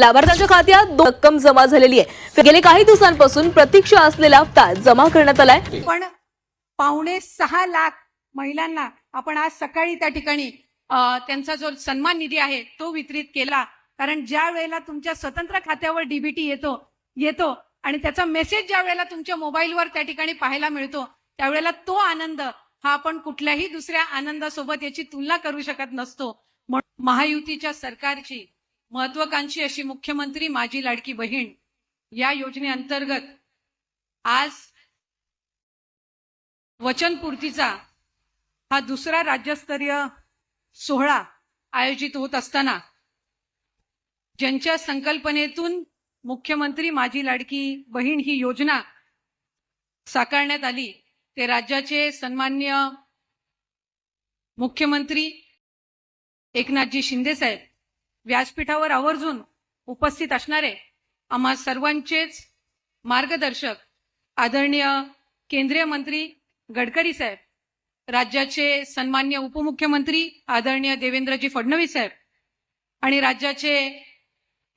लाभार्थ्यांच्या खात्यात रक्कम जमा झालेली आहे. गेले काही दिवसांपासून प्रतीक्षा असलेला हप्ता जमा करण्यात आलाय. पण पावणे सहा लाख महिलांना आपण आज सकाळी त्या ठिकाणी त्यांचा जो सन्मान निधी आहे तो वितरित केला. कारण ज्या वेळेला तुमच्या स्वतंत्र खात्यावर डीबीटी येतो येतो आणि त्याचा मेसेज ज्या वेळेला तुमच्या मोबाईलवर त्या ठिकाणी पाहायला मिळतो त्यावेळेला तो आनंद हा आपण कुठल्याही दुसऱ्या आनंदासोबत याची तुलना करू शकत नसतो. म्हणून महायुतीच्या सरकारची महत्वाकांक्षी अशी मुख्यमंत्री माझी लाडकी बहीण या योजनेअंतर्गत आज वचनपूर्तीचा हा दुसरा राज्यस्तरीय सोहळा आयोजित होत असताना ज्यांच्या संकल्पनेतून मुख्यमंत्री माझी लाडकी बहीण ही योजना साकारण्यात आली ते राज्याचे सन्मान्य मुख्यमंत्री एकनाथजी शिंदे साहेब व्यासपीठावर आवर्जून उपस्थित असणारे आम्हा सर्वांचेच मार्गदर्शक आदरणीय केंद्रीय मंत्री गडकरी साहेब राज्याचे सन्मान्य उपमुख्यमंत्री आदरणीय देवेंद्रजी फडणवीस साहेब आणि राज्याचे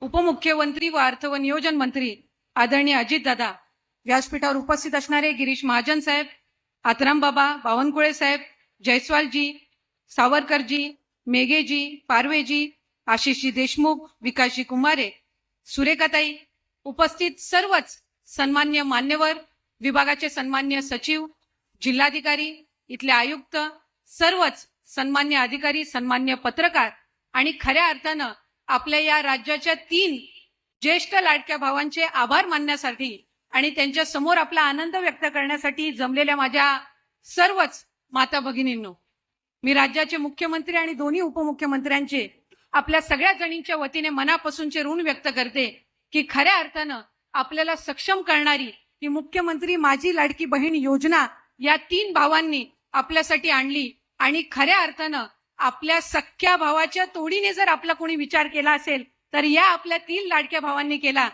उपमुख्यमंत्री व अर्थ व नियोजन मंत्री आदरणीय अजितदादा व्यासपीठावर उपस्थित असणारे गिरीश महाजन साहेब आतराम बाबा बावनकुळे साहेब जयस्वालजी सावरकरजी मेघेजी पारवेजी आशिषजी देशमुख विकासजी कुमारे सुरेखाताई उपस्थित सर्वच सन्मान्य मान्यवर विभागाचे सन्मान्य सचिव जिल्हाधिकारी इथले आयुक्त सर्वच सन्मान्य अधिकारी सन्मान्य पत्रकार आणि खऱ्या अर्थानं आपल्या या राज्याच्या तीन ज्येष्ठ लाडक्या भावांचे आभार मानण्यासाठी आणि त्यांच्यासमोर आपला आनंद व्यक्त करण्यासाठी जमलेल्या माझ्या सर्वच माता भगिनींनो मी राज्याचे मुख्यमंत्री आणि दोन्ही उपमुख्यमंत्र्यांचे आपल्या सगळ्या जणींच्या वतीने मनापासूनचे ऋण व्यक्त करते की खऱ्या अर्थानं आपल्याला सक्षम करणारी ही मुख्यमंत्री माझी लाडकी बहीण योजना या तीन भावांनी आपल्यासाठी आणली आणि खऱ्या अर्थानं आपल्या सख्या भावाच्या तोडीने जर आपला कोणी विचार केला असेल तर या आपल्या तीन लाडक्या भावांनी केला.